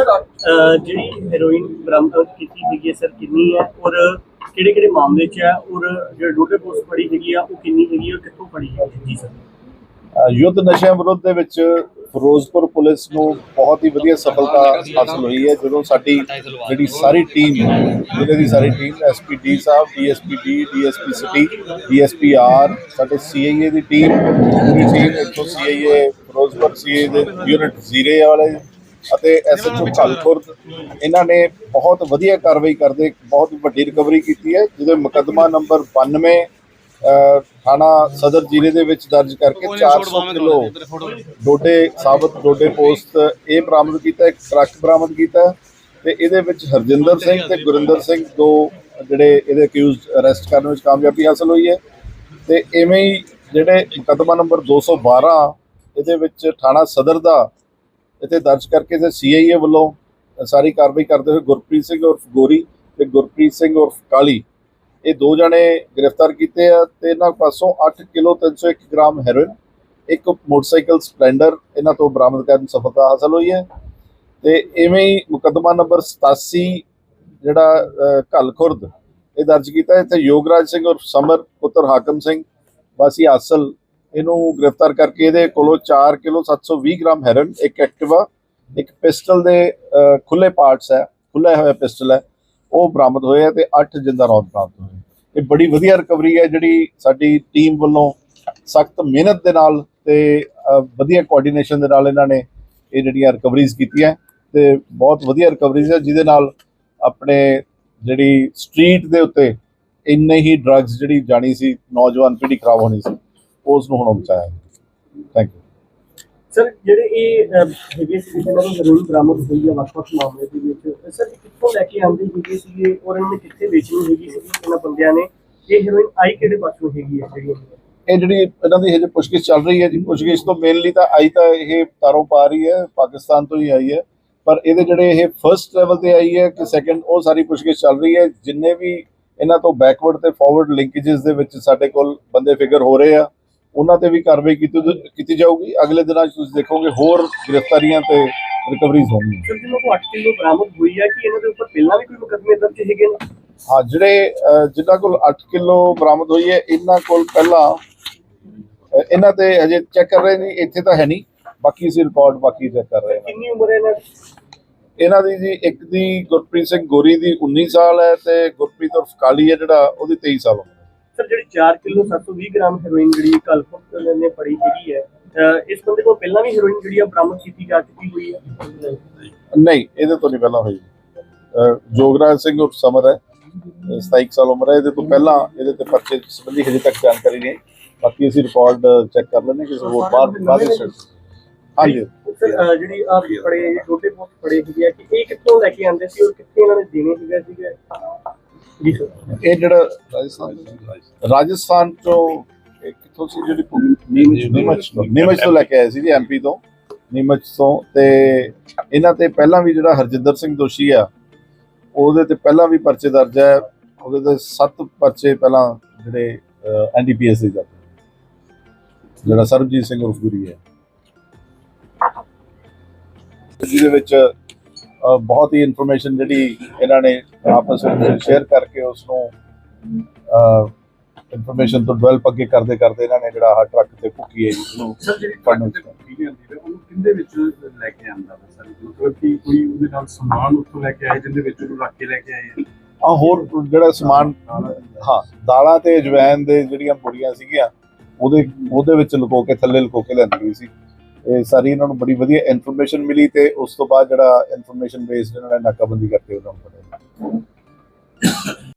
ਅਹ ਜਿਹੜੀ ਹੈਰੋਇਨ ਬਰਾਮਦ ਕੀਤੀ ਹੈਗੀ ਹੈ ਸਰ ਕਿੰਨੀ ਹੈ? ਔਰ ਕਿਹੜੇ ਕਿਹੜੇ ਮਾਮਲੇ 'ਚ ਹੈ? ਔਰ ਜਿਹੜੇ ਡੋਡੇ ਪੋਸਟ ਫੜੀ ਹੈਗੀ ਆ ਉਹ ਕਿੰਨੀ ਹੈਗੀ ਹੈ ਔਰ ਕਿੱਥੋਂ ਫੜੀ ਹੈਗੀ ਹੈ? ਜੀ ਸਰ। ਅ, ਯੁੱਧ ਨਸ਼ਿਆਂ ਵਿਰੁੱਧ ਦੇ ਵਿੱਚ ਫਿਰੋਜ਼ਪੁਰ ਪੁਲਿਸ ਨੂੰ ਬਹੁਤ ਹੀ ਵਧੀਆ ਸਫਲਤਾ ਹਾਸਲ ਹੋਈ ਹੈ। ਜਦੋਂ ਸਾਡੀ ਜਿਹੜੀ ਸਾਰੀ ਟੀਮ ਜ਼ਿਲ੍ਹੇ ਦੀ ਸਾਰੀ ਟੀਮ ਐਸਪੀਡੀ ਸਾਹਿਬ DSP D DSP city DSP R ਸਾਡੇ ਸੀਆਈਏ ਦੀ ਟੀਮ ਪੂਰੀ ਟੀਮ ਇੱਥੋਂ ਸੀਆਈਏ ਫਿਰੋਜ਼ਪੁਰ ਸੀਏ ਦੇ ਯੂਨਿਟ ਜ਼ੀਰੇ ਵਾਲੇ ਅਤੇ ਐਸਐਚਓ ਖਲਖੁਰਦ ਇਹਨਾਂ ਨੇ ਬਹੁਤ ਵਧੀਆ ਕਾਰਵਾਈ ਕਰਦੇ ਬਹੁਤ ਵੱਡੀ ਰਿਕਵਰੀ ਕੀਤੀ ਹੈ ਜਿਹਦੇ ਮੁਕੱਦਮਾ ਨੰਬਰ 92 ਅ, ਥਾਣਾ ਸਦਰ ਜ਼ਿਲ੍ਹੇ ਦੇ ਵਿੱਚ ਦਰਜ ਕਰਕੇ 400 ਕਿਲੋ ਡੋਡੇ ਸਾਬਤ ਡੋਡੇ ਪੋਸਟ ਇਹ ਬਰਾਮਦ ਕੀਤਾ ਇੱਕ ਟਰੱਕ ਬਰਾਮਦ ਕੀਤਾ ਤੇ ਇਹਦੇ ਵਿੱਚ ਹਰਜਿੰਦਰ ਸਿੰਘ ਤੇ ਗੁਰਿੰਦਰ ਸਿੰਘ ਦੋ ਜਿਹੜੇ ਇਹਦੇ ਅਕਿਊਜ਼ਡ ਅਰੈਸਟ ਕਰਨ ਵਿੱਚ ਕਾਮਯਾਬੀ ਹਾਸਲ ਹੋਈ ਹੈ। ਤੇ ਐਵੇਂ ਹੀ ਜਿਹੜੇ ਮੁਕੱਦਮਾ ਨੰਬਰ 212 ਇਹਦੇ ਵਿੱਚ ਥਾਣਾ ਸਦਰ ਦਾ ਇੱਥੇ ਦਰਜ ਕਰਕੇ ਤੇ ਸੀਆਈਏ ਵੱਲੋਂ ਸਾਰੀ ਕਾਰਵਾਈ ਕਰਦੇ ਹੋਏ ਗੁਰਪ੍ਰੀਤ ਸਿੰਘ ਉਰਫ ਗੋਰੀ ਤੇ ਗੁਰਪ੍ਰੀਤ ਸਿੰਘ ਉਰਫ ਕਾਲੀ। ਇਹ ਦੋ ਜਣੇ ਗ੍ਰਿਫਤਾਰ ਕੀਤੇ ਆ ਤੇ ਇਹਨਾਂ ਪਾਸੋਂ 8 ਕਿਲੋ 301 ਗ੍ਰਾਮ ਹੈਰੋਇਨ ਇੱਕ ਮੋਟਰਸਾਈਕਲ ਸਪਲੈਂਡਰ ਇਹਨਾਂ ਤੋਂ ਬਰਾਮਦ ਕਰਨ ਸਫਲਤਾ ਹਾਸਲ ਹੋਈ ਹੈ। ਤੇ ਇਵੇਂ ਹੀ ਮੁਕੱਦਮਾ ਨੰਬਰ 87 ਜਿਹੜਾ ਅ, ਘੱਲ ਖੁਰਦ ਇਹ ਦਰਜ ਕੀਤਾ ਇੱਥੇ ਯੋਗਰਾਜ ਸਿੰਘ ਉਰਫ ਸਮਰ ਪੁੱਤਰ ਹਾਕਮ ਸਿੰਘ ਵਾਸੀ ਆਸਲ ਇਹਨੂੰ ਗ੍ਰਿਫਤਾਰ ਕਰਕੇ ਇਹਦੇ ਕੋਲੋਂ 4 ਕਿਲੋ 720 ਗ੍ਰਾਮ ਹੈਰਨ ਇੱਕ ਐਕਟਿਵਾ ਇੱਕ ਪਿਸਟਲ ਦੇ ਅ, ਖੁੱਲੇ ਪਾਰਟਸ ਹੈ ਖੁੱਲਾ ਹੋਇਆ ਪਿਸਟਲ ਹੈ ਉਹ ਬਰਾਮਦ ਹੋਏ ਆ ਤੇ 8 ਜਿੰਦਾ ਰੌਂਦ ਬਰਾਮਦ ਹੋਏ ਇਹ ਬੜੀ ਵਧੀਆ ਰਿਕਵਰੀ ਹੈ ਜਿਹੜੀ ਸਾਡੀ ਟੀਮ ਵੱਲੋਂ ਸਖਤ ਮਿਹਨਤ ਦੇ ਨਾਲ ਤੇ ਵਧੀਆ ਕੋਆਰਡੀਨੇਸ਼ਨ ਦੇ ਨਾਲ ਇਹਨਾਂ ਨੇ ਇਹ ਜਿਹੜੀਆਂ ਰਿਕਵਰੀਜ਼ ਕੀਤੀਆਂ ਤੇ ਬਹੁਤ ਵਧੀਆ ਰਿਕਵਰੀਜ਼ ਹੈ ਜਿਹਦੇ ਨਾਲ ਆਪਣੇ ਜਿਹੜੀ ਸਟਰੀਟ ਦੇ ਉੱਤੇ ਇੰਨੇ ਹੀ ਡਰੱਗਸ ਜਿਹੜੀ ਜਾਣੀ ਸੀ ਨੌਜਵਾਨ ਪੀੜ੍ਹੀ ਖਰਾਬ ਹੋਣੀ ਸੀ। ਉਸ ਨੂੰ ਹੁਣ ਬਚਾਇਆ ਥੈਂਕ ਯੂ ਸਰ ਜਿਹੜੇ ਇਹ ਹੈਗੇ ਸੀ ਜਿਹਨਾਂ ਨੂੰ ਹੈਰੋਇਨ ਬਰਾਮਦ ਹੋਈ ਹੈ ਵੱਖ-ਵੱਖ ਮਾਮਲੇ ਦੇ ਵਿੱਚ। ਸਰ ਇਹ ਕਿੱਥੋਂ ਲੈ ਕੇ ਆਉਂਦੇ ਹੈਗੇ ਸੀਗੇ ਔਰ ਇਹਨਾਂ ਨੇ ਕਿੱਥੇ ਵੇਚਣੀ ਹੈਗੀ ਸੀ ਇਹਨਾਂ ਬੰਦਿਆਂ ਨੇ? ਇਹ ਹੈਰੋਇਨ ਆਈ ਕਿਹੜੇ ਪਾਸੋਂ ਹੈਗੀ ਹੈ ਜਿਹੜੀ ਇਹ? ਜਿਹੜੀ ਇਹਨਾਂ ਦੀ ਹਜੇ ਪੁੱਛਗਿੱਛ ਚੱਲ ਰਹੀ ਹੈ ਜੀ। ਪੁੱਛਗਿੱਛ ਤੋਂ ਮੇਨਲੀ ਤਾਂ ਆਈ ਤਾਂ ਇਹ ਤਾਰੋਂ ਪਾ ਰਹੀ ਹੈ ਪਾਕਿਸਤਾਨ ਤੋਂ ਹੀ ਆਈ ਹੈ। ਪਰ ਇਹਦੇ ਜਿਹੜੇ ਇਹ ਫਰਸਟ ਲੈਵਲ ਤੇ ਆਈ ਹੈ ਕਿ ਸੈਕੰਡ ਉਹ ਸਾਰੀ ਪੁੱਛਗਿੱਛ ਚੱਲ ਰਹੀ ਹੈ। ਜਿੰਨੇ ਵੀ ਇਹਨਾਂ ਤੋਂ ਬੈਕਵਰਡ ਤੇ ਫਾਰਵਰਡ ਲਿੰਕੇजेस ਦੇ ਵਿੱਚ ਸਾਡੇ ਕੋਲ ਬੰਦੇ ਫਿਗਰ ਹੋ ਰਹੇ ਆ ਉਹਨਾਂ ਤੇ ਵੀ ਕਾਰਵਾਈ ਕੀਤੀ ਕੀਤੀ ਜਾਊਗੀ। ਅਗਲੇ ਦਿਨਾਂ 'ਚ ਤੁਸੀਂ ਦੇਖੋਗੇ ਹੋਰ ਗ੍ਰਿਫਤਾਰੀਆਂ ਤੇ ਰਿਕਵਰੀਜ਼ ਹੋਣਗੀਆਂ। ਸਰ ਜਿਹਨਾਂ ਕੋਲ 8 ਕਿਲੋ ਬਰਾਮਦ ਹੋਈ ਹੈ ਕਿ ਇਹਨਾਂ ਦੇ ਉੱਪਰ ਪਹਿਲਾਂ ਵੀ ਕੋਈ ਮੁਕੱਦਮੇ ਦਰਜ ਹੈਗੇ ਨੇ ਹਾਂ ਜਿਹੜੇ ਜਿਨ੍ਹਾਂ ਕੋਲ 8 ਕਿਲੋ ਬਰਾਮਦ ਹੋਈ ਹੈ ਇਹਨਾਂ ਕੋਲ ਪਹਿਲਾਂ ਇਹਨਾਂ ਤੇ ਹਜੇ ਚੈੱਕ ਕਰ ਰਹੇ ਨੇ ਇੱਥੇ ਤਾਂ ਹੈ ਨਹੀਂ। ਬਾਕੀ ਅਸੀਂ ਰਿਕਾਰਡ ਬਾਕੀ ਚੈੱਕ ਕਰ ਰਹੇ ਹਾਂ। ਕਿੰਨੀ ਉਮਰ ਹੈ ਇਹਨਾਂ ਦੀ? ਜੀ ਇੱਕ ਦੀ ਗੁਰਪ੍ਰੀਤ ਸਿੰਘ ਗੋਰੀ ਦੀ 19 ਸਾਲ ਹੈ ਤੇ ਗੁਰਪ੍ਰੀਤ ਉਰਫ ਕਾਲੀ ਹੈ ਜਿਹੜਾ ਉਹਦੀ 23 ਸਾਲ ਹੈ। ਸਰ ਜਿਹੜੀ 4 ਕਿਲੋ 720 ਗ੍ਰਾਮ ਹੈਰੋਇਨ ਜਿਹੜੀ ਕਲਪੁਰ ਨੇ ਫੜੀ ਹੈਗੀ ਹੈ ਇਸ ਬੰਦੇ ਕੋਲ ਪਹਿਲਾਂ ਵੀ ਹੈਰੋਇਨ ਜਿਹੜੀ ਆ ਬਰਾਮਦ ਕੀਤੀ ਜਾ ਚੁੱਕੀ ਹੋਈ ਹੈ? ਨਹੀਂ ਇਹਦੇ ਤੋਂ ਨਹੀਂ ਪਹਿਲਾਂ ਹੋਈ। ਜੋਗਰਾਜ ਸਿੰਘ ਉਰਫ ਸਮਰ ਹੈ ਅਹ, 27 ਸਾਲ ਉਮਰ ਹੈ। ਇਹਦੇ ਤੋਂ ਪਹਿਲਾਂ ਇਹਦੇ ਤੇ ਪਰਚੇ ਸੰਬੰਧੀ ਹਜੇ ਤੱਕ ਜਾਣਕਾਰੀ ਨਹੀਂ ਬਾਕੀ ਅਸੀਂ ਰਿਕਾਰਡ ਚੈੱਕ ਕਰ ਲੈਂਦੇ ਕਿਸੇ ਹੋਰ ਬਾਅਦ ਬਾਅਦ ਵਿੱਚ ਹਾਂਜੀ। ਸਰ ਜਿਹੜੀ ਆ ਫੜੇ ਛੋਟੇ ਬਹੁਤ ਫੜੇ ਹੈਗੇ ਆ ਕਿ ਇਹ ਕਿੱਥੋਂ ਲੈ ਕੇ ਆਉਂਦੇ ਸੀ ਔਰ ਕਿੱਥੇ ਇਹਨਾਂ ਨੇ ਦੇਣੇ ਸੀਗੇ ਸੀਗੇ? ਇਹ ਜਿਹੜਾ ਰਾਜਸਥਾਨ ਰਾਜਸਥਾਨ ਤੋਂ ਇਹ ਕਿੱਥੋਂ ਸੀ ਜਿਹੜੀ ਨੀਮਚ ਤੋਂ। ਨੀਮਚ ਤੋਂ। ਲੈ ਕੇ ਆਏ ਸੀ ਜੀ ਐਮਪੀ ਤੋਂ। ਨੀਮਚ ਤੋਂ ਤੇ ਇਹਨਾਂ ਤੇ ਪਹਿਲਾਂ ਵੀ ਜਿਹੜਾ ਹਰਜਿੰਦਰ ਸਿੰਘ ਦੋਸ਼ੀ ਆ ਉਹਦੇ ਤੇ ਪਹਿਲਾਂ ਵੀ ਪਰਚੇ ਦਰਜ ਹੈ ਉਹਦੇ ਤੇ 7 ਪਰਚੇ ਪਹਿਲਾਂ ਜਿਹੜੇ ਐਨਡੀਪੀਐਸ ਦੇ ਹੈ। ਜਿਹੜਾ ਸਰਬਜੀਤ ਸਿੰਘ ਉਰਫ ਗੁਰੀ ਹੈ ਜਿਹਦੇ ਵਿੱਚ ਬਹੁਤ ਹੀ ਇਨਫੋਰਮੇਸ਼ਨ ਜਿਹੜੀ ਇਹਨਾਂ ਨੇ ਆਪਸ ਵਿੱਚ ਸ਼ੇਅਰ ਕਰਕੇ ਉਸ ਨੂੰ ਇਨਫੋਰਮੇਸ਼ਨ ਤੋਂ ਡਿਵੈਲਪ ਅੱਗੇ ਕਰਦੇ ਕਰਦੇ ਇਹਨਾਂ ਨੇ ਜਿਹੜਾ ਆਹ ਟਰੱਕ ਤੇ ਭੁੱਕੀ ਹੈ ਜੀ ਉਹਨੂੰ ਸਰ ਜਿਹੜੀ ਫੜਨ ਟਰੱਕ ਤੇ ਪੀੜੀ ਹੁੰਦੀ ਹੈ ਉਹਨੂੰ ਕਿੰਦੇ ਵਿੱਚ ਲੈ ਕੇ ਆਂਦਾ ਵਾ ਸਰ? ਮਤਲਬ ਕਿ ਕੋਈ ਉਹਦੇ ਨਾਲ ਸਮਾਨ ਉੱਥੋਂ ਲੈ ਕੇ ਆਏ ਜਿੰਦੇ ਵਿੱਚ ਉਹਨੂੰ ਰੱਖ ਕੇ ਲੈ ਕੇ ਆਏ ਆ? ਹੋਰ ਜਿਹੜਾ ਸਮਾਨ ਹਾਂ ਦਾਲਾਂ ਤੇ ਅਜਵੈਨ ਦੇ ਜਿਹੜੀਆਂ ਪੁੜੀਆਂ ਸੀਗੀਆਂ ਉਹਦੇ ਉਹਦੇ ਵਿੱਚ ਲੁਕੋ ਕੇ ਥੱਲੇ ਲੁਕੋ ਕੇ ਲੈਂਦੀ ਸੀ। ਇਹ ਸਾਰੀ ਇਹਨਾਂ ਨੂੰ ਬੜੀ ਵਧੀਆ ਇਨਫੋਰਮੇਸ਼ਨ ਮਿਲੀ ਤੇ ਉਸ ਤੋਂ ਬਾਅਦ ਜਿਹੜਾ ਇਨਫੋਰਮੇਸ਼ਨ ਬੇਸਡ ਇਹਨਾਂ ਨੇ ਨਾਕਾਬੰਦੀ ਕਰਕੇ ਉਹਨਾਂ ਨੂੰ ਫੜਿਆ